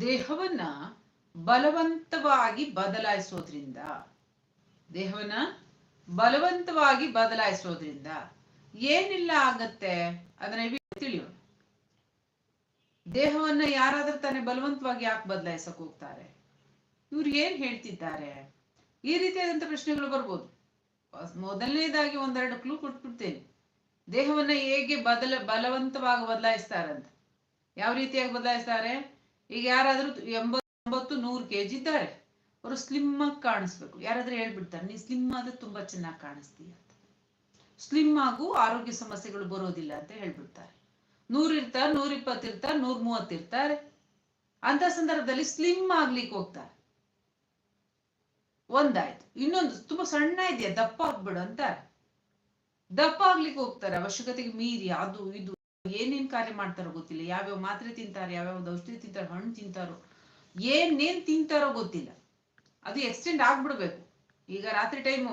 ದೇಹವನ್ನ ಬಲವಂತವಾಗಿ ಬದಲಾಯಿಸೋದ್ರಿಂದ. ದೇಹವನ್ನ ಬಲವಂತವಾಗಿ ಬದಲಾಯಿಸೋದ್ರಿಂದ ಏನಿಲ್ಲ ಆಗತ್ತೆ ಅದನ್ನ ತಿಳಿಯೋ ದೇಹವನ್ನ ಯಾರಾದ್ರೂ ತಾನೇ ಬಲವಂತವಾಗಿ ಯಾಕೆ ಬದಲಾಯಿಸಕ್ ಹೋಗ್ತಾರೆ? ಇವ್ರು ಏನ್ ಹೇಳ್ತಿದ್ದಾರೆ? ಈ ರೀತಿಯಾದಂತ ಪ್ರಶ್ನೆಗಳು ಬರ್ಬೋದು. ಮೊದಲನೇದಾಗಿ ಒಂದೆರಡು ಕ್ಲೂ ಕೊಟ್ಬಿಡ್ತೇನೆ. ದೇಹವನ್ನ ಹೇಗೆ ಬದಲ, ಬಲವಂತವಾಗಿ ಬದಲಾಯಿಸ್ತಾರಂತ. ಯಾವ ರೀತಿಯಾಗಿ ಬದಲಾಯಿಸ್ತಾರೆ? ಈಗ ಯಾರಾದರೂ ಎಂಬತ್ತು, ನೂರು ಕೆ ಜಿ ಇದ್ದಾರೆ, ಅವರು ಸ್ಲಿಮ್ ಆಗಿ ಕಾಣಿಸ್ಬೇಕು. ಯಾರಾದರೂ ಹೇಳ್ಬಿಡ್ತಾರೆ, ನೀ ಸ್ಲಿಮ್ ಆದ್ರೆ ತುಂಬಾ ಚೆನ್ನಾಗಿ ಕಾಣಿಸ್ತೀಯ ಅಂತ. ಸ್ಲಿಮ್ ಆಗು ಆರೋಗ್ಯ ಸಮಸ್ಯೆಗಳು ಬರೋದಿಲ್ಲ ಅಂತ ಹೇಳ್ಬಿಡ್ತಾರೆ. ನೂರ್ ಇರ್ತಾರೆ, ನೂರ ಇಪ್ಪತ್ತು ಇರ್ತಾರೆ, ನೂರ ಮೂವತ್ತು ಇರ್ತಾರೆ. ಅಂತ ಸಂದರ್ಭದಲ್ಲಿ ಸ್ಲಿಮ್ ಆಗ್ಲಿಕ್ಕೆ ಹೋಗ್ತಾರೆ. ಒಂದಾಯ್ತು. ಇನ್ನೊಂದು, ತುಂಬಾ ಸಣ್ಣ ಇದೆಯಾ ದಪ್ಪ ಆಗ್ಬಿಡು ಅಂತಾರೆ. ದಪ್ಪ ಆಗ್ಲಿಕ್ಕೆ ಹೋಗ್ತಾರೆ, ಅವಶ್ಯಕತೆಗೆ ಮೀರಿ ಅದು, ಇದು. ಏನೇನ್ ಕಾರ್ಯ ಮಾಡ್ತಾರೋ ಗೊತ್ತಿಲ್ಲ. ಯಾವ್ಯಾವ ಮಾತ್ರೆ ತಿಂತಾರೆ, ಯಾವ್ಯಾವ ಔಷಧಿ ತಿಂತಾರೆ, ಹಣ್ಣು ತಿಂತಾರೋ ಏನೇನ್ ತಿಂತಾರೋ ಗೊತ್ತಿಲ್ಲ. ಅದು ಎಕ್ಸ್ಟೆಂಡ್ ಆಗ್ಬಿಡ್ಬೇಕು. ಈಗ ರಾತ್ರಿ ಟೈಮು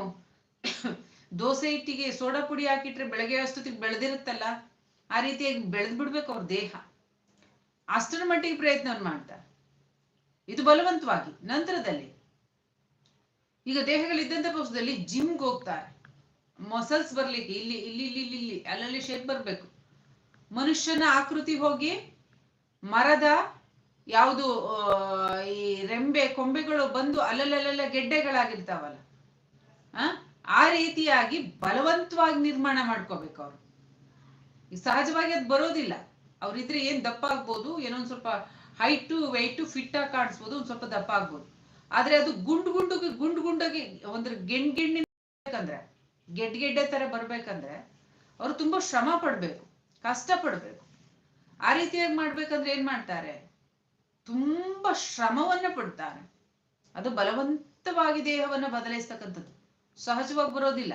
ದೋಸೆ ಹಿಟ್ಟಿಗೆ ಸೋಡಾ ಪುಡಿ ಹಾಕಿಟ್ರೆ ಬೆಳಗ್ಗೆ ಅಷ್ಟೊತ್ತಿಗೆ ಬೆಳೆದಿರುತ್ತಲ್ಲ, ಆ ರೀತಿಯಾಗಿ ಬೆಳೆದ್ ಬಿಡ್ಬೇಕು ಅವ್ರ ದೇಹ. ಅಷ್ಟರ ಮಟ್ಟಿಗೆ ಪ್ರಯತ್ನವನ್ನು ಮಾಡ್ತಾರೆ. ಇದು ಬಲವಂತವಾಗಿ, ನಂತರದಲ್ಲಿ. ಈಗ ದೇಹಗಳಿದ್ದಂತ ಪಕ್ಷದಲ್ಲಿ ಜಿಮ್ಗೆ ಹೋಗ್ತಾರೆ. ಮಸಲ್ಸ್ ಬರ್ಲಿಕ್ಕೆ, ಇಲ್ಲಿ ಇಲ್ಲಿ ಇಲ್ಲಿ ಇಲ್ಲಿ ಅಲ್ಲಲ್ಲಿ ಶೇಪ್ ಬರ್ಬೇಕು. ಮನುಷ್ಯನ ಆಕೃತಿ ಹೋಗಿ ಮರದ ಯಾವುದು ಈ ರೆಂಬೆ ಕೊಂಬೆಗಳು ಬಂದು ಅಲ್ಲಲ್ಲಲ್ಲ ಗೆಡ್ಡೆಗಳಾಗಿರ್ತಾವಲ್ಲ, ಆ ರೀತಿಯಾಗಿ ಬಲವಂತವಾಗಿ ನಿರ್ಮಾಣ ಮಾಡ್ಕೋಬೇಕು ಅವ್ರು. ಸಹಜವಾಗಿ ಅದು ಬರೋದಿಲ್ಲ. ಅವ್ರಿದ್ರೆ ಏನ್ ದಪ್ಪ ಆಗ್ಬೋದು, ಏನೋ ಒಂದು ಸ್ವಲ್ಪ ಹೈಟು, ವೆಯ್ಟು ಫಿಟ್ ಆಗಿ ಕಾಣಿಸ್ಬೋದು, ಒಂದ್ ಸ್ವಲ್ಪ ದಪ್ಪ ಆಗ್ಬೋದು. ಆದ್ರೆ ಅದು ಗುಂಡು ಗುಂಡುಗೆ, ಗುಂಡು ಗುಂಡಾಗಿ ಒಂದ್ರ ಗೆಣ್ ಗೆಡ್ ಗೆಡ್ಡೆ ತರ ಬರ್ಬೇಕಂದ್ರೆ ಅವ್ರು ತುಂಬಾ ಶ್ರಮ ಪಡ್ಬೇಕು. ಕಷ್ಟ ಪಡ್ಬೇಕು ಆ ರೀತಿಯಾಗಿ ಮಾಡ್ಬೇಕಂದ್ರೆ ಏನ್ ಮಾಡ್ತಾರೆ? ತುಂಬಾ ಶ್ರಮವನ್ನ ಪಡ್ತಾರೆ. ಅದು ಬಲವಂತವಾಗಿ ದೇಹವನ್ನ ಬದಲಾಯಿಸ್ತಕ್ಕಂಥದ್ದು. ಸಹಜವಾಗಿ ಬರೋದಿಲ್ಲ.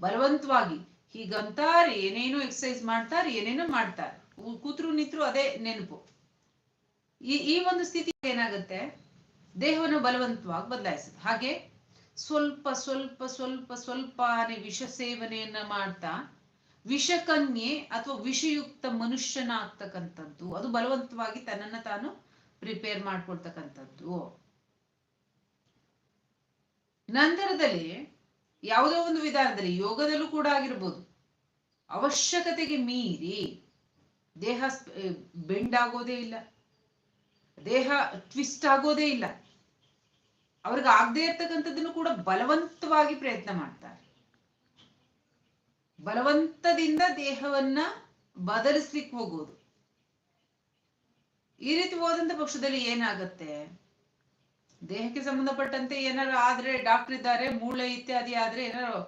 ಬಲವಂತವಾಗಿ ಹೀಗಂತಾರೆ ಏನೇನೋ ಎಕ್ಸಸೈಸ್ ಮಾಡ್ತಾರೆ, ಏನೇನೋ ಮಾಡ್ತಾರೆ. ಕೂತ್ರು ನಿತ್ರು ಅದೇ ನೆನಪು. ಈ ಈ ಒಂದು ಸ್ಥಿತಿ ಏನಾಗುತ್ತೆ? ದೇಹವನ್ನು ಬಲವಂತವಾಗಿ ಬದಲಾಯಿಸುತ್ತೆ. ಹಾಗೆ ಸ್ವಲ್ಪ ಸ್ವಲ್ಪ ಸ್ವಲ್ಪ ಸ್ವಲ್ಪ ವಿಷ ಸೇವನೆಯನ್ನ ಮಾಡ್ತಾ ವಿಷಕನ್ಯೆ ಅಥವಾ ವಿಷಯುಕ್ತ ಮನುಷ್ಯನ ಆಗ್ತಕ್ಕಂಥದ್ದು ಅದು ಬಲವಂತವಾಗಿ ತನ್ನನ್ನ ತಾನು ಪ್ರಿಪೇರ್ ಮಾಡ್ಕೊಳ್ತಕ್ಕಂಥದ್ದು. ನಂತರದಲ್ಲಿ ಯಾವುದೋ ಒಂದು ವಿಧಾನದಲ್ಲಿ ಯೋಗದಲ್ಲೂ ಕೂಡ ಆಗಿರ್ಬೋದು. ಅವಶ್ಯಕತೆಗೆ ಮೀರಿ ದೇಹ ಬೆಂಡ್ ಆಗೋದೇ ಇಲ್ಲ. ದೇಹ ಟ್ವಿಸ್ಟ್ ಆಗೋದೇ ಇಲ್ಲ. ಅವ್ರಿಗೆ ಆಗದೇ ಇರ್ತಕ್ಕಂಥದ್ದನ್ನು ಕೂಡ ಬಲವಂತವಾಗಿ ಪ್ರಯತ್ನ ಮಾಡ್ತಾರೆ. ಬಲವಂತದಿಂದ ದೇಹವನ್ನ ಬದಲಿಸ್ಲಿಕ್ಕೆ ಹೋಗೋದು ಈ ರೀತಿ ಹೋದಂತ ಪಕ್ಷದಲ್ಲಿ ಏನಾಗತ್ತೆ? ದೇಹಕ್ಕೆ ಸಂಬಂಧಪಟ್ಟಂತೆ ಏನಾರು ಆದ್ರೆ ಡಾಕ್ಟರ್ ಇದ್ದಾರೆ, ಮೂಳೆ ಇತ್ಯಾದಿ ಆದ್ರೆ ಏನಾರು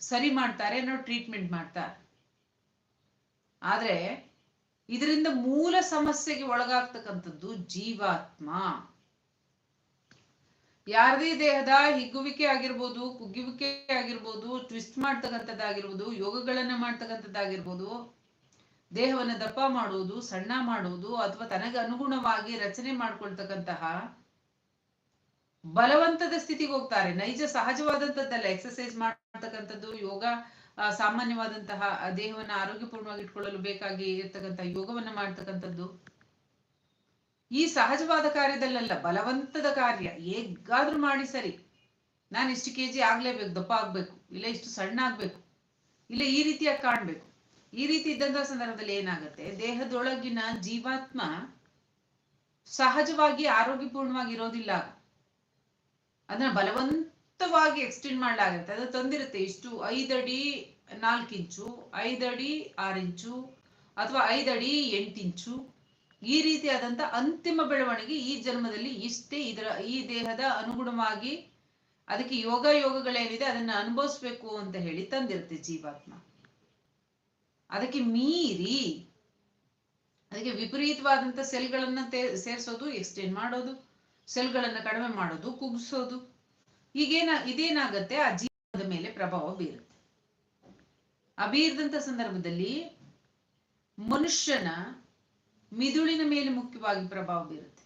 ಸರಿ ಮಾಡ್ತಾರೆ ಏನಾರು ಟ್ರೀಟ್ಮೆಂಟ್ ಮಾಡ್ತಾರೆ. ಆದ್ರೆ ಇದರಿಂದ ಮೂಲ ಸಮಸ್ಯೆಗೆ ಒಳಗಾಗ್ತಕ್ಕಂಥದ್ದು ಜೀವಾತ್ಮ. ಯಾರದೇ ದೇಹದ ಹಿಗ್ಗುವಿಕೆ ಆಗಿರ್ಬೋದು, ಕುಗ್ಗುವಿಕೆ ಆಗಿರ್ಬೋದು ಟ್ವಿಸ್ಟ್ ಮಾಡ್ತಕ್ಕಂಥದ್ದಾಗಿರ್ಬೋದು, ಯೋಗಗಳನ್ನ ಮಾಡ್ತಕ್ಕಂಥದ್ದಾಗಿರ್ಬೋದು, ದೇಹವನ್ನು ದಪ್ಪ ಮಾಡುವುದು ಸಣ್ಣ ಮಾಡುವುದು ಅಥವಾ ತನಗೆ ಅನುಗುಣವಾಗಿ ರಚನೆ ಮಾಡ್ಕೊಳ್ತಕ್ಕಂತಹ ಬಲವಂತದ ಸ್ಥಿತಿಗೆ ಹೋಗ್ತಾರೆ. ನೈಜ ಸಹಜವಾದಂತದ್ದಲ್ಲ ಎಕ್ಸಸೈಸ್ ಮಾಡ್ತಕ್ಕಂಥದ್ದು, ಯೋಗ ಸಾಮಾನ್ಯವಾದಂತಹ ದೇಹವನ್ನ ಆರೋಗ್ಯಪೂರ್ಣವಾಗಿ ಇಟ್ಕೊಳ್ಳಲು ಬೇಕಾಗಿ ಇರ್ತಕ್ಕಂಥ ಯೋಗವನ್ನ ಮಾಡ್ತಕ್ಕಂಥದ್ದು. ಈ ಸಹಜವಾದ ಕಾರ್ಯದಲ್ಲಲ್ಲ, ಬಲವಂತದ ಕಾರ್ಯ. ಹೇಗಾದ್ರೂ ಮಾಡಿ ಸರಿ. ನಾನು ಇಷ್ಟು ಕೆ ಜಿ ಆಗ್ಲೇಬೇಕು, ದಪ್ಪ ಆಗ್ಬೇಕು, ಇಲ್ಲ ಇಷ್ಟು ಸಣ್ಣ ಆಗ್ಬೇಕು, ಇಲ್ಲ ಈ ರೀತಿಯಾಗಿ ಕಾಣ್ಬೇಕು. ಈ ರೀತಿ ಇದ್ದಂತ ಸಂದರ್ಭದಲ್ಲಿ ಏನಾಗುತ್ತೆ? ದೇಹದೊಳಗಿನ ಜೀವಾತ್ಮ ಸಹಜವಾಗಿ ಆರೋಗ್ಯಪೂರ್ಣವಾಗಿ ಇರೋದಿಲ್ಲ. ಅದನ್ನ ಬಲವಂತವಾಗಿ ಎಕ್ಸ್ಟೆಂಡ್ ಮಾಡಲಾಗುತ್ತೆ. ಅದು ತಂದಿರುತ್ತೆ. ಇಷ್ಟು ಐದಡಿ ನಾಲ್ಕು ಇಂಚು ಐದಡಿ ಆರು ಇಂಚು, ಅಥವಾ ಐದಡಿ ಎಂಟು ಇಂಚು ಈ ರೀತಿಯಾದಂತ ಅಂತಿಮ ಬೆಳವಣಿಗೆ ಈ ಜನ್ಮದಲ್ಲಿ ಇಷ್ಟೇ ಇದರ ಈ ದೇಹದ ಅನುಗುಣವಾಗಿ ಅದಕ್ಕೆ ಯೋಗ ಯೋಗಗಳೇನಿದೆ ಅದನ್ನ ಅನುಭವಿಸ್ಬೇಕು ಅಂತ ಹೇಳಿ ತಂದಿರುತ್ತೆ ಜೀವಾತ್ಮ. ಅದಕ್ಕೆ ಮೀರಿ, ಅದಕ್ಕೆ ವಿಪರೀತವಾದಂತ ಸೆಲ್ಗಳನ್ನ ಸೇರಿಸೋದು, ಎಕ್ಸ್ಟೆಂಡ್ ಮಾಡೋದು, ಸೆಲ್ಗಳನ್ನ ಕಡಿಮೆ ಮಾಡೋದು, ಕುಗ್ಸೋದು, ಈಗೇನ ಇದೇನಾಗತ್ತೆ ಆ ಜೀವದ ಮೇಲೆ ಪ್ರಭಾವ ಬೀರುತ್ತೆ. ಆ ಬೀರದಂತ ಸಂದರ್ಭದಲ್ಲಿ ಮನುಷ್ಯನ ಮಿದುಳಿನ ಮೇಲೆ ಮುಖ್ಯವಾಗಿ ಪ್ರಭಾವ ಬೀರುತ್ತೆ.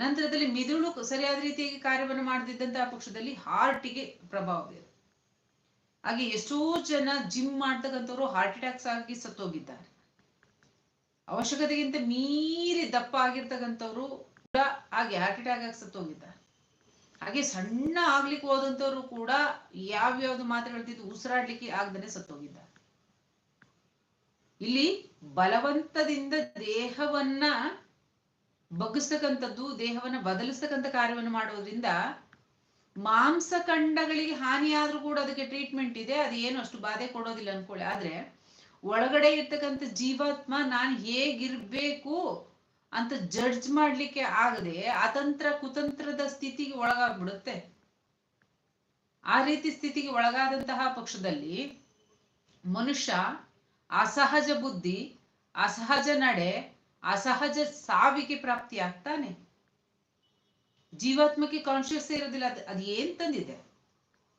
ನಂತರದಲ್ಲಿ ಮಿದುಳು ಸರಿಯಾದ ರೀತಿಯಾಗಿ ಕಾರ್ಯವನ್ನು ಮಾಡದಿದ್ದಂತಹ ಪಕ್ಷದಲ್ಲಿ ಹಾರ್ಟಿಗೆ ಪ್ರಭಾವ ಬೀರುತ್ತೆ. ಹಾಗೆ ಎಷ್ಟೋ ಜನ ಜಿಮ್ ಮಾಡ್ತಕ್ಕಂಥವ್ರು ಹಾರ್ಟ್ ಅಟ್ಯಾಕ್ಸ್ ಆಗಿ ಸತ್ತೋಗಿದ್ದಾರೆ. ಅವಶ್ಯಕತೆಗಿಂತ ಮೀರಿ ದಪ್ಪ ಆಗಿರ್ತಕ್ಕಂಥವ್ರು ಕೂಡ ಹಾಗೆ ಹಾರ್ಟ್ ಅಟ್ಯಾಕ್ ಆಗಿ ಸತ್ತೋಗಿದ್ದಾರೆ. ಹಾಗೆ ಸಣ್ಣ ಆಗ್ಲಿಕ್ಕೆ ಹೋದಂಥವ್ರು ಕೂಡ ಯಾವ್ಯಾವ್ದು ಮಾತುಗಳಿದ್ದು ಉಸಿರಾಡ್ಲಿಕ್ಕೆ ಆಗ್ದನೆ ಸತ್ತೋಗಿದ್ದ ಇಲ್ಲಿ ಬಲವಂತದಿಂದ ದೇಹವನ್ನ ಬಗ್ಗಿಸ್ತಕ್ಕಂಥದ್ದು, ದೇಹವನ್ನ ಬದಲಿಸ್ತಕ್ಕಂಥ ಕಾರ್ಯವನ್ನು ಮಾಡೋದ್ರಿಂದ ಮಾಂಸಖಂಡಗಳಿಗೆ ಹಾನಿಯಾದ್ರೂ ಕೂಡ ಅದಕ್ಕೆ ಟ್ರೀಟ್ಮೆಂಟ್ ಇದೆ. ಅದು ಏನು ಅಷ್ಟು ಬಾಧೆ ಕೊಡೋದಿಲ್ಲ ಅನ್ಕೊಳ್ಳಿ. ಆದ್ರೆ ಒಳಗಡೆ ಇರ್ತಕ್ಕಂಥ ಜೀವಾತ್ಮ, ನಾನು ಹೇಗಿರ್ಬೇಕು ಅಂತ ಜಡ್ಜ್ ಮಾಡ್ಲಿಕ್ಕೆ ಆಗದೆ ಅತಂತ್ರ ಕುತಂತ್ರದ ಸ್ಥಿತಿಗೆ ಒಳಗಾಗ್ಬಿಡುತ್ತೆ. ಆ ರೀತಿ ಸ್ಥಿತಿಗೆ ಒಳಗಾದಂತಹ ಪಕ್ಷದಲ್ಲಿ ಮನುಷ್ಯ ಅಸಹಜ ಬುದ್ಧಿ, ಅಸಹಜ ನಡೆ, ಅಸಹಜ ಸಾವಿಗೆ ಪ್ರಾಪ್ತಿ ಆಗ್ತಾನೆ ಜೀವಾತ್ಮಕ್ಕೆ ಕಾನ್ಶಿಯಸ್ ಇರೋದಿಲ್ಲ, ಅದು ಅದು ಏನ್ ತಂದಿದೆ?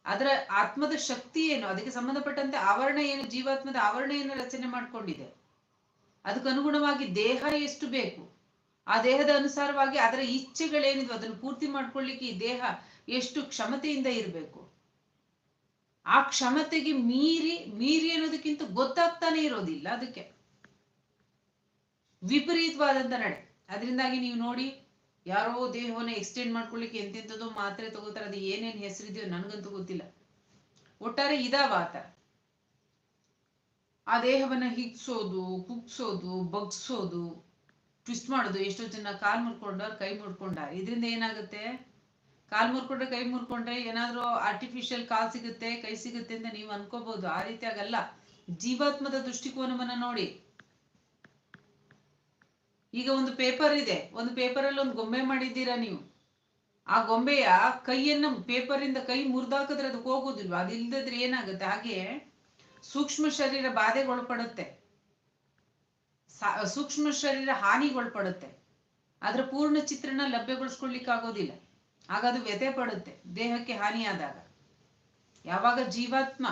ಅದರ ಆತ್ಮದ ಶಕ್ತಿ ಏನು? ಅದಕ್ಕೆ ಸಂಬಂಧಪಟ್ಟಂತೆ ಆವರಣ ಏನು? ಜೀವಾತ್ಮದ ಆವರಣ ಏನು ರಚನೆ ಮಾಡ್ಕೊಂಡಿದೆ? ಅದಕ್ಕೆ ಅನುಗುಣವಾಗಿ ದೇಹ ಎಷ್ಟು ಬೇಕು? ಆ ದೇಹದ ಅನುಸಾರವಾಗಿ ಅದರ ಇಚ್ಛೆಗಳೇನಿದ್ವು? ಅದನ್ನು ಪೂರ್ತಿ ಮಾಡ್ಕೊಳ್ಳಿಕ್ಕೆ ಈ ದೇಹ ಎಷ್ಟು ಕ್ಷಮತೆಯಿಂದ ಇರಬೇಕು? ಆ ಕ್ಷಮತೆಗೆ ಮೀರಿ ಮೀರಿ ಅನ್ನೋದಕ್ಕಿಂತ ಗೊತ್ತಾಗ್ತಾನೆ ಇರೋದಿಲ್ಲ ಅದಕ್ಕೆ. ವಿಪರೀತವಾದಂತ ನಡೆ. ಅದರಿಂದಾಗಿ ನೀವು ನೋಡಿ, ಯಾರೋ ದೇಹವನ್ನ ಎಕ್ಸ್ಟೆಂಡ್ ಮಾಡ್ಕೊಳ್ಳಿಕ್ಕೆ ಎಂತೆಂಥದ್ದು ಮಾತ್ರೆ ತಗೋತಾರೆ, ಅದು ಏನೇನ್ ಹೆಸರಿದೆಯೋ ನನ್ಗಂತೂ ಗೊತ್ತಿಲ್ಲ. ಒಟ್ಟಾರೆ ಇದಾವ ಆತ ಆ ದೇಹವನ್ನ ಹಿಗ್ಸೋದು, ಕುಗ್ಸೋದು, ಬಗ್ಸೋದು ಟ್ವಿಸ್ಟ್ ಮಾಡೋದು, ಎಷ್ಟೋ ಜನ ಕಾಲ್ ಮುರ್ಕೊಂಡವ್ರು ಕೈ ಮುರ್ಕೊಂಡಾರ. ಇದರಿಂದ ಏನಾಗುತ್ತೆ? ಕಾಲ್ ಮುರ್ಕೊಂಡ್ರೆ, ಕೈ ಮುರ್ಕೊಂಡ್ರೆ ಏನಾದ್ರೂ ಆರ್ಟಿಫಿಷಿಯಲ್ ಕಾಲ್ ಸಿಗುತ್ತೆ, ಕೈ ಸಿಗುತ್ತೆ ಅಂತ ನೀವು ಅನ್ಕೋಬಹುದು. ಆ ರೀತಿ ಆಗಲ್ಲ. ಜೀವಾತ್ಮದ ದೃಷ್ಟಿಕೋನವನ್ನ ನೋಡಿ. ಈಗ ಒಂದು ಪೇಪರ್ ಇದೆ. ಒಂದು ಪೇಪರ್ ಅಲ್ಲಿ ಒಂದು ಗೊಂಬೆ ಮಾಡಿದ್ದೀರಾ ನೀವು? ಆ ಗೊಂಬೆಯ ಕೈಯನ್ನ ಪೇಪರ್ ಇಂದ ಕೈ ಮುರಿದಾಕಿದ್ರೆ ಅದಕ್ಕೆ ಹೋಗೋದಿಲ್ವಾ? ಅದಿಲ್ದಿದ್ರೆ ಏನಾಗುತ್ತೆ? ಹಾಗೆ ಸೂಕ್ಷ್ಮ ಶರೀರ ಬಾಧೆಗೊಳಪಡುತ್ತೆ. ಸೂಕ್ಷ್ಮ ಶರೀರ ಹಾನಿಗೊಳಪಡುತ್ತೆ. ಅದರ ಪೂರ್ಣ ಚಿತ್ರಣ ಲಭ್ಯಗೊಳಿಸ್ಕೊಳ್ಲಿಕ್ಕೆ ಆಗ ಅದು ವ್ಯಥೆ ಪಡುತ್ತೆ, ದೇಹಕ್ಕೆ ಹಾನಿಯಾದಾಗ. ಯಾವಾಗ ಜೀವಾತ್ಮ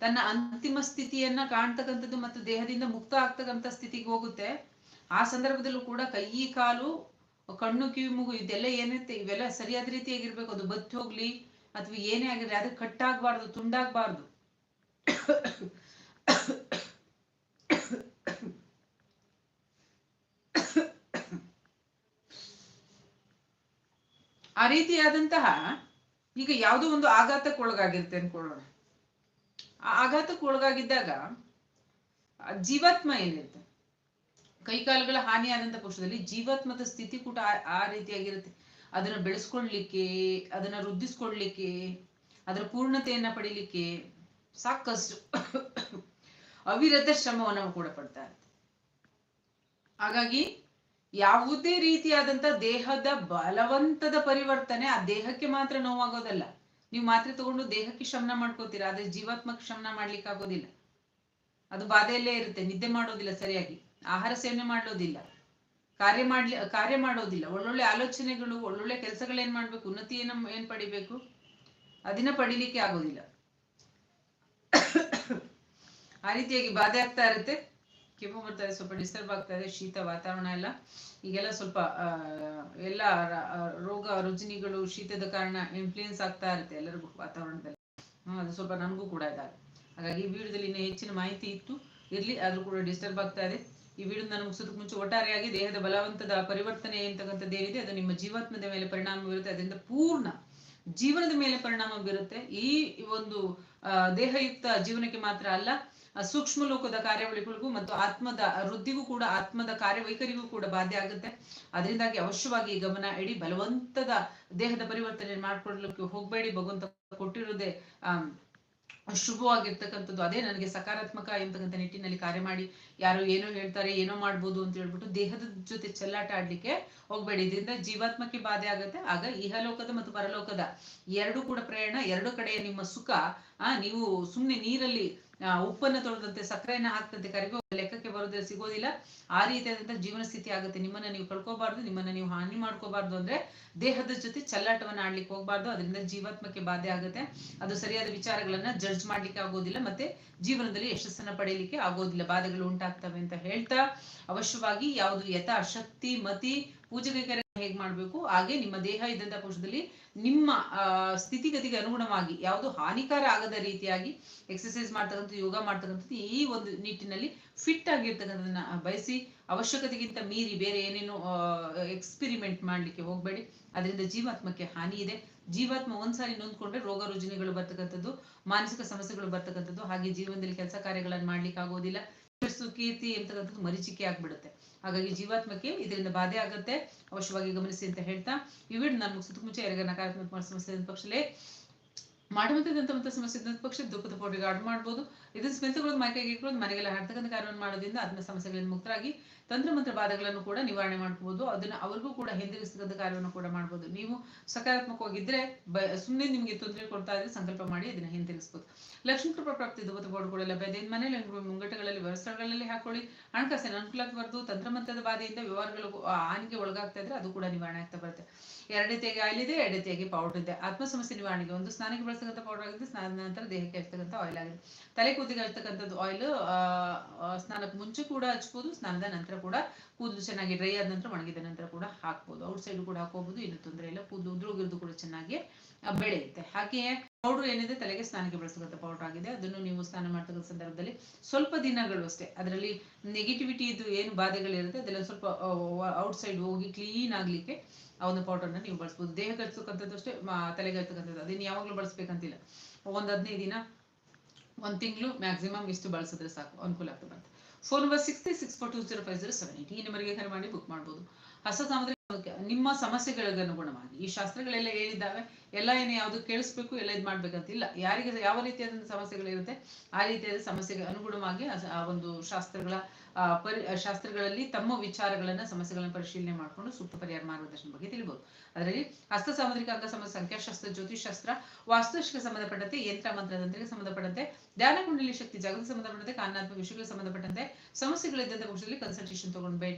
ತನ್ನ ಅಂತಿಮ ಸ್ಥಿತಿಯನ್ನ ಕಾಣ್ತಕ್ಕಂಥದ್ದು ಮತ್ತು ದೇಹದಿಂದ ಮುಕ್ತ ಆಗ್ತಕ್ಕಂಥ ಸ್ಥಿತಿಗೆ ಹೋಗುತ್ತೆ, ಆ ಸಂದರ್ಭದಲ್ಲೂ ಕೂಡ ಕೈ, ಕಾಲು, ಕಣ್ಣು, ಕಿವಿ, ಮೂಗು ಇದೆಲ್ಲ ಏನೈತೆ ಇವೆಲ್ಲ ಸರಿಯಾದ ರೀತಿಯಾಗಿರ್ಬೇಕು. ಅದು ಬತ್ತಿ ಹೋಗ್ಲಿ ಅಥವಾ ಏನೇ ಆಗಿರಲಿ, ಅದು ಕಟ್ಟಾಗಬಾರ್ದು, ತುಂಡಾಗಬಾರ್ದು. ಆ ರೀತಿಯಾದಂತಹ ಈಗ ಯಾವುದೋ ಒಂದು ಆಘಾತಕ್ಕೊಳಗಾಗಿರುತ್ತೆ ಅನ್ಕೊಳ್ಳೋಣ. ಆ ಆಘಾತಕ್ಕೊಳಗಾಗಿದ್ದಾಗ ಜೀವಾತ್ಮ ಏನಿರುತ್ತೆ? ಕೈಕಾಲುಗಳ ಹಾನಿಯಾದಂತ ಪಕ್ಷದಲ್ಲಿ ಜೀವಾತ್ಮದ ಸ್ಥಿತಿ ಕೂಡ ಆ ರೀತಿಯಾಗಿರುತ್ತೆ. ಅದನ್ನ ಬೆಳೆಸ್ಕೊಳ್ಲಿಕ್ಕೆ, ಅದನ್ನ ವೃದ್ಧಿಸ್ಕೊಳ್ಲಿಕ್ಕೆ, ಅದರ ಪೂರ್ಣತೆಯನ್ನ ಪಡಿಲಿಕ್ಕೆ ಸಾಕಷ್ಟು ಅವಿರತ ಶ್ರಮವನ್ನು ಕೂಡ ಪಡ್ತಾ ಹಾಗಾಗಿ ಯಾವುದೇ ರೀತಿಯಾದಂತ ದೇಹದ ಬಲವಂತದ ಪರಿವರ್ತನೆ ಆ ದೇಹಕ್ಕೆ ಮಾತ್ರ ನೋವಾಗೋದಲ್ಲ. ನೀವು ಮಾತ್ರೆ ತಗೊಂಡು ದೇಹಕ್ಕೆ ಶಮನ ಮಾಡ್ಕೋತೀರಾ? ಆದ್ರೆ ಜೀವಾತ್ಮಕ್ಕೆ ಶಮನ ಮಾಡ್ಲಿಕ್ಕೆ ಆಗೋದಿಲ್ಲ. ಅದು ಬಾಧೆಯಲ್ಲೇ ಇರುತ್ತೆ. ನಿದ್ದೆ ಮಾಡೋದಿಲ್ಲ ಸರಿಯಾಗಿ. ಆಹಾರ ಸೇವನೆ ಮಾಡೋದಿಲ್ಲ. ಕಾರ್ಯ ಮಾಡ್ಲಿ, ಕಾರ್ಯ ಮಾಡೋದಿಲ್ಲ. ಒಳ್ಳೊಳ್ಳೆ ಆಲೋಚನೆಗಳು, ಒಳ್ಳೊಳ್ಳೆ ಕೆಲಸಗಳೇನ್ ಮಾಡ್ಬೇಕು? ಉನ್ನತಿ ಏನ, ಏನ್ ಪಡಿಬೇಕು? ಅದನ್ನ ಪಡಿಲಿಕ್ಕೆ ಆಗೋದಿಲ್ಲ. ಆ ರೀತಿಯಾಗಿ ಬಾಧೆ ಆಗ್ತಾ ಇರುತ್ತೆ. ಕೆಮ್ಮು ಬರ್ತಾ ಇದೆ, ಸ್ವಲ್ಪ ಡಿಸ್ಟರ್ಬ್ ಆಗ್ತಾ ಇದೆ, ಶೀತ ವಾತಾವರಣ ಎಲ್ಲ. ಈಗೆಲ್ಲ ಸ್ವಲ್ಪ ಎಲ್ಲ ರೋಗ ರುಜಿನಿಗಳು ಶೀತದ ಕಾರಣ ಇನ್ಫ್ಲೂಯೆನ್ಸ್ ಆಗ್ತಾ ಇರುತ್ತೆ ಎಲ್ಲರಿಗೂ ವಾತಾವರಣದಲ್ಲಿ. ಅದು ಸ್ವಲ್ಪ ನನಗೂ ಕೂಡ ಇದಾಗ ಹಾಗಾಗಿ ಈ ವಿಡಿಯೋದಲ್ಲಿ ಇನ್ನೂ ಹೆಚ್ಚಿನ ಮಾಹಿತಿ ಇತ್ತು. ಇರಲಿ, ಆದ್ರೂ ಕೂಡ ಡಿಸ್ಟರ್ಬ್ ಆಗ್ತಾ ಇದೆ. ಈ ವಿಡಿಯೋ ನಾನು ಮುಗಿಸೋದಕ್ಕೆ ಮುಂಚೆ ಒಟ್ಟಾರೆಯಾಗಿ ದೇಹದ ಬಲವಂತದ ಪರಿವರ್ತನೆ ಅಂತಕ್ಕಂಥದ್ದು ಏನಿದೆ, ಅದು ನಿಮ್ಮ ಜೀವಾತ್ಮದ ಮೇಲೆ ಪರಿಣಾಮ ಬೀರುತ್ತೆ. ಅದರಿಂದ ಪೂರ್ಣ ಜೀವನದ ಮೇಲೆ ಪರಿಣಾಮ ಬೀರುತ್ತೆ. ಈ ಒಂದು ದೇಹಯುಕ್ತ ಜೀವನಕ್ಕೆ ಮಾತ್ರ ಅಲ್ಲ ಸೂಕ್ಷ್ಮ ಲೋಕದ ಕಾರ್ಯವಳಿಗಳಿಗೂ ಮತ್ತು ಆತ್ಮದ ವೃದ್ಧಿಗೂ ಕೂಡ, ಆತ್ಮದ ಕಾರ್ಯವೈಖರಿಗೂ ಕೂಡ ಬಾಧೆ ಆಗುತ್ತೆ. ಅದರಿಂದಾಗಿ ಅವಶ್ಯವಾಗಿ ಗಮನ ಇಡಿ, ಬಲವಂತದ ದೇಹದ ಪರಿವರ್ತನೆ ಮಾಡ್ಕೊಡ್ಲಿಕ್ಕೆ ಹೋಗ್ಬೇಡಿ. ಭಗವಂತ ಕೊಟ್ಟಿರೋದೇ, ಆ ಶುಭವಾಗಿರ್ತಕ್ಕಂಥದ್ದು ಅದೇ ನನಗೆ ಸಕಾರಾತ್ಮಕ ಎಂಬತಕ್ಕಂಥ ನಿಟ್ಟಿನಲ್ಲಿ ಕಾರ್ಯ ಮಾಡಿ ಯಾರು ಏನೋ ಹೇಳ್ತಾರೆ, ಏನೋ ಮಾಡ್ಬೋದು ಅಂತ ಹೇಳ್ಬಿಟ್ಟು ದೇಹದ ಜೊತೆ ಚೆಲ್ಲಾಟ ಆಡ್ಲಿಕ್ಕೆ ಹೋಗ್ಬೇಡಿ. ಇದರಿಂದ ಜೀವಾತ್ಮಕ್ಕೆ ಬಾಧೆ ಆಗುತ್ತೆ. ಆಗ ಇಹಲೋಕದ ಮತ್ತು ಪರಲೋಕದ ಎರಡು ಕೂಡ ಪ್ರಯಾಣ, ಎರಡು ಕಡೆಯ ನಿಮ್ಮ ಸುಖ. ಆ, ನೀವು ಸುಮ್ಮನೆ ನೀರಲ್ಲಿ ಉಪ್ಪನ್ನ ತೊಳೆದಂತೆ ಸಕ್ಕರೆಯನ್ನು ಹಾಕದಂತೆ ಕರಿಬೇವು ಲೆಕ್ಕಕ್ಕೆ ಬರೋದ್ರೆ ಸಿಗೋದಿಲ್ಲ. ಆ ರೀತಿಯಾದಂತಹ ಜೀವನ ಸ್ಥಿತಿ ಆಗುತ್ತೆ. ನಿಮ್ಮನ್ನ ನೀವು ಕಳ್ಕೋಬಾರ್ದು, ನಿಮ್ಮನ್ನ ನೀವು ಹಾನಿ ಮಾಡ್ಕೋಬಾರ್ದು ಅಂದ್ರೆ ದೇಹದ ಜೊತೆ ಚಲ್ಲಾಟವನ್ನ ಆಡ್ಲಿಕ್ಕೆ ಹೋಗ್ಬಾರ್ದು. ಅದರಿಂದ ಜೀವಾತ್ಮಕ್ಕೆ ಬಾಧೆ ಆಗುತ್ತೆ. ಅದು ಸರಿಯಾದ ವಿಚಾರಗಳನ್ನ ಜಡ್ಜ್ ಮಾಡ್ಲಿಕ್ಕೆ ಆಗೋದಿಲ್ಲ ಮತ್ತೆ ಜೀವನದಲ್ಲಿ ಯಶಸ್ಸನ್ನ ಪಡೆಯಲಿಕ್ಕೆ ಆಗೋದಿಲ್ಲ. ಬಾಧೆಗಳು ಉಂಟಾಗ್ತವೆ ಅಂತ ಹೇಳ್ತಾ ಅವಶ್ಯವಾಗಿ ಯಾವುದು ಯಥಾ ಶಕ್ತಿ, ಮತಿ, ಪೂಜೆಗೆ ಹೇಗೆ ಮಾಡಬೇಕು? ಹಾಗೆ ನಿಮ್ಮ ದೇಹ ಇದ್ದಂಥ ಕೋಶದಲ್ಲಿ ನಿಮ್ಮ ಸ್ಥಿತಿಗತಿಗೆ ಅನುಗುಣವಾಗಿ ಯಾವುದು ಹಾನಿಕಾರ ಆಗದ ರೀತಿಯಾಗಿ ಎಕ್ಸಸೈಸ್ ಮಾಡ್ತಕ್ಕಂಥದ್ದು, ಯೋಗ ಮಾಡ್ತಕ್ಕಂಥದ್ದು ಈ ಒಂದು ನಿಟ್ಟಿನಲ್ಲಿ ಫಿಟ್ ಆಗಿರ್ತಕ್ಕಂಥದನ್ನ ಬಯಸಿ ಅವಶ್ಯಕತೆಗಿಂತ ಮೀರಿ ಬೇರೆ ಏನೇನು ಎಕ್ಸ್ಪಿರಿಮೆಂಟ್ ಮಾಡ್ಲಿಕ್ಕೆ ಹೋಗ್ಬೇಡಿ. ಅದರಿಂದ ಜೀವಾತ್ಮಕ್ಕೆ ಹಾನಿ ಇದೆ. ಜೀವಾತ್ಮ ಒಂದ್ಸಾರಿ ನೊಂದ್ಕೊಂಡ್ರೆ ರೋಗ ರುಜಿನಗಳು ಬರ್ತಕ್ಕಂಥದ್ದು, ಮಾನಸಿಕ ಸಮಸ್ಯೆಗಳು ಬರ್ತಕ್ಕಂಥದ್ದು, ಹಾಗೆ ಜೀವನದಲ್ಲಿ ಕೆಲಸ ಕಾರ್ಯಗಳನ್ನು ಮಾಡ್ಲಿಕ್ಕೆ ಆಗೋದಿಲ್ಲ ಕೀರ್ತಿ ಅಂತಕ್ಕಂಥದ್ದು ಮರೀಚಿಕೆ ಆಗ್ಬಿಡುತ್ತೆ. ಹಾಗಾಗಿ ಜೀವಾತ್ಮಕ್ಕೆ ಇದರಿಂದ ಬಾಧೆ ಆಗುತ್ತೆ. ಅವಶ್ಯವಾಗಿ ಗಮನಿಸಿ ಅಂತ ಹೇಳ್ತಾ, ಈ ವಿಡಿಯೋ ನಾನು ಮುಗಿಸೋದಕ್ಕೆ ಮುಂಚೆ ಯಾರಿಗ ನಕಾರಾತ್ಮಕ ಸಮಸ್ಯೆ ಪಕ್ಷಲೇ ಮಾಡುವಂಥದ್ದಂತ ಮತ್ತೆ ಸಮಸ್ಯೆ ಇದ್ದಂತ ಪಕ್ಷ, ದುಃಖದ ಪೌಡ್ರಿಗೆ ಆರ್ಡರ್ ಮಾಡ್ಬೋದು. ಇದನ್ನ ಸ್ಮೆಂತುಗಳು ಮೈಕೈಗೆ ಇಟ್ಕೊಂಡು ಮನೆಗೆಲ್ಲ ಹಾಡ್ತಕ್ಕಂಥ ಕಾರ್ಯವನ್ನು ಮಾಡೋದ್ರಿಂದ ಆತ್ಮ ಸಮಸ್ಯೆಗಳಿಂದ ಮುಕ್ತರಾಗಿ ತಂತ್ರ ಬಾಧೆಗಳನ್ನು ಕೂಡ ನಿವಾರಣೆ ಮಾಡಬಹುದು ಅದನ್ನ ಅವ್ರಿಗೂ ಕೂಡ ಹಿಂದಿರುಗಿಸ್ತಕ್ಕಂಥ ಕಾರ್ಯವನ್ನು ಕೂಡ ಮಾಡ್ಬೋದು. ನೀವು ಸಕಾರಾತ್ಮಕವಾಗಿದ್ರೆ ಬ ಸುಮ್ಮನೆ ನಿಮ್ಗೆ ತೊಂದರೆ ಕೊಡ್ತಾ ಇದ್ರೆ ಸಂಕಲ್ಪ ಮಾಡಿ ಇದನ್ನ ಹಿಂದಿರುಗಿಸ್ಬೋದು ಲಕ್ಷ್ಮೀ ಕೃಪಾ ಪ್ರಾಪ್ತಿ ಕೂಡ ಲಭ್ಯ ಇದೆ. ಮನೆಯಲ್ಲಿ ಮುಂಗಟ್ಟಗಳಲ್ಲಿ ವ್ಯವಸ್ಥೆಗಳಲ್ಲಿ ಹಾಕೊಳ್ಳಿ. ಹಣಕಾಸಿನ ಅನುಕೂಲಕ್ಕೆ ತಂತ್ರಮಂತ್ರದ ಬಾಧೆಯಿಂದ ವ್ಯವಹಾರಗಳು ಹಾನಿಗೆ ಒಳಗಾಗ್ತಾ ಇದ್ರೆ ಅದು ಕೂಡ ನಿವಾರಣೆ ಆಗ್ತಾ ಬರುತ್ತೆ. ಎರಡತೆಯಾಗಿ ಆಯಿಲ್ ಇದೆ ಎರಡು ರೀತಿಯಾಗಿ ಪೌಡರ್ ಇದೆ. ಆತ್ಮ ಸಮಸ್ಯೆ ನಿವಾರಣೆಗೆ ಒಂದು ಸ್ನಾನಕ್ಕೆ ಬಳಸತಕ್ಕಂಥ ಪೌಡರ್ ಆಗಿದೆ. ಸ್ನಾನ ನಂತರ ದೇಹಕ್ಕೆ ಇರ್ತಕ್ಕಂಥ ಆಯಿಲ್ ಆಗಿದೆ. ತಲೆ ಕೂದಿಗೆ ಇರ್ತಕ್ಕಂಥದ್ದು ಆಯಿಲ್ ಸ್ನಾನಕ್ಕೆ ಮುಂಚೆ ಕೂಡ ಹಚ್ಬೋದು, ಸ್ನಾನದ ನಂತರ ಕೂಡ ಕೂದಲು ಚೆನ್ನಾಗಿ ಡ್ರೈ ಆದ ನಂತರ ಒಣಗಿದ ನಂತರ ಕೂಡ ಹಾಕ್ಬೋದು. ಔಟ್ ಸೈಡ್ ಕೂಡ ಹಾಕೋಬಹುದು ಏನು ತೊಂದರೆ ಇಲ್ಲ. ಕೂದಲು ಉದ್ರೋಗಿರೋದು ಕೂಡ ಚೆನ್ನಾಗಿ ಬೆಳೆಯುತ್ತೆ. ಹಾಗೆಯೇ ಪೌಡರ್ ಏನಿದೆ ತಲೆಗೆ ಸ್ನಾನಕ್ಕೆ ಬಳಸತಕ್ಕಂಥ ಪೌಡರ್ ಆಗಿದೆ. ಅದನ್ನು ನೀವು ಸ್ನಾನ ಮಾಡ್ತಕ್ಕಂಥ ಸಂದರ್ಭದಲ್ಲಿ ಸ್ವಲ್ಪ ದಿನಗಳು ಅಷ್ಟೇ. ಅದರಲ್ಲಿ ನೆಗೆಟಿವಿಟಿ ಇದು ಏನು ಬಾಧೆಗಳಿರುತ್ತೆ ಅದೆಲ್ಲ ಸ್ವಲ್ಪ ಔಟ್ ಸೈಡ್ ಹೋಗಿ ಕ್ಲೀನ್ ಆಗ್ಲಿಕ್ಕೆ ಆ ಒಂದು ಪೌಡರ್ನ ನೀವು ಬಳಸ್ಬೋದು. ದೇಹಕ್ಕೆ ಹಚ್ಚತಕ್ಕಂಥದ್ದು ಅಷ್ಟೇ ತಲೆಗೆ ಹಚ್ಚತಕ್ಕಂಥದ್ದು ಅದನ್ನ ಯಾವಾಗಲೂ ಬಳಸ್ಬೇಕಂತಿಲ್ಲ. ಒಂದ್ ಹದಿನೈದು ದಿನ, ಒಂದ್ ತಿಂಗಳು ಮ್ಯಾಕ್ಸಿಮಮ್ ಇಷ್ಟು ಬಳಸಿದ್ರೆ ಸಾಕು. ಅನುಕೂಲ ಆಗ್ತದೆ phone number six three six four two zero five zero seven eight ಈ ನಂಬರ್ಗೆ ಕರೆ ಮಾಡಿ ಬುಕ್ ಮಾಡ್ಬೋದು. ಹೊಸ ಸಾಮಗ್ರಿ ನಿಮ್ಮ ಸಮಸ್ಯೆಗಳಿಗೆ ಅನುಗುಣವಾಗಿ ಈ ಶಾಸ್ತ್ರಗಳೆಲ್ಲ ಹೇಳಿದ್ದಾವೆ. ಎಲ್ಲ ಏನು ಯಾವುದು ಕೇಳಿಸ್ಬೇಕು, ಎಲ್ಲ ಇದು ಮಾಡ್ಬೇಕಂತಿಲ್ಲ. ಯಾರಿಗೆ, ಯಾವ ರೀತಿಯಾದಂಥ ಸಮಸ್ಯೆಗಳಿರುತ್ತೆ ಆ ರೀತಿಯಾದ ಸಮಸ್ಯೆಗೆ ಅನುಗುಣವಾಗಿ ಆ- ಒಂದು ಶಾಸ್ತ್ರಗಳ ಪರಿ ಶಾಸ್ತ್ರಗಳಲ್ಲಿ ತಮ್ಮ ವಿಚಾರಗಳನ್ನ, ಸಮಸ್ಯೆಗಳನ್ನ ಪರಿಶೀಲನೆ ಮಾಡಿಕೊಂಡು ಸೂಕ್ತ ಪರಿಹಾರ ಮಾರ್ಗದರ್ಶನ ಬಗ್ಗೆ ತಿಳಿಬಹುದು ಅದರಲ್ಲಿ ಹಸ್ತ ಸಾಮುದ್ರಿಕ ಅಂಗ ಸಮ ಸಂಖ್ಯಾಶಾಸ್ತ್ರ ಜ್ಯೋತಿಷಾಸ್ತ್ರ ವಾಸ್ತುಶಿಗೆ ಸಂಬಂಧಪಟ್ಟಂತೆ ಯಂತ್ರ ಮಂತ್ರತಂತ್ರಕ್ಕೆ ಸಂಬಂಧಪಟ್ಟಂತೆ ಧ್ಯಾನ, ಕುಂಡಲಿ ಶಕ್ತಿ, ಜಾಗೃತಿ ಸಂಬಂಧಪಟ್ಟಂತೆ ಕಾನಾತ್ಮಕ ವಿಷಯಗಳಿಗೆ ಸಂಬಂಧಪಟ್ಟಂತೆ ಸಮಸ್ಯೆಗಳಿದ್ದಂಥ ಪಕ್ಷದಲ್ಲಿ ಕನ್ಸಲ್ಟೇಷನ್ ತಗೊಂಡು ಬೇ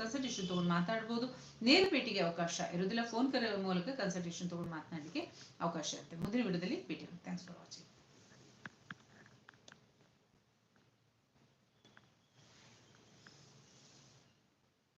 ಕನ್ಸಲ್ಟೇಷನ್ ತಗೊಂಡು ಮಾತಾಡಬಹುದು ನೇರ ಭೇಟಿಗೆ ಅವಕಾಶ ಇರುವುದಿಲ್ಲ. ಫೋನ್ ಕರೆ ಮೂಲಕ ಕನ್ಸಲ್ಟೇಷನ್ ತಗೊಂಡು ಮಾತನಾಡಲಿಕ್ಕೆ ಅವಕಾಶ ಇರುತ್ತೆ. ಮುಂದಿನ ವಿಡಿಯೋದಲ್ಲಿ ಭೇಟಿ ಥ್ಯಾಂಕ್ಸ್ ಫಾರ್ ವಾಚಿಂಗ್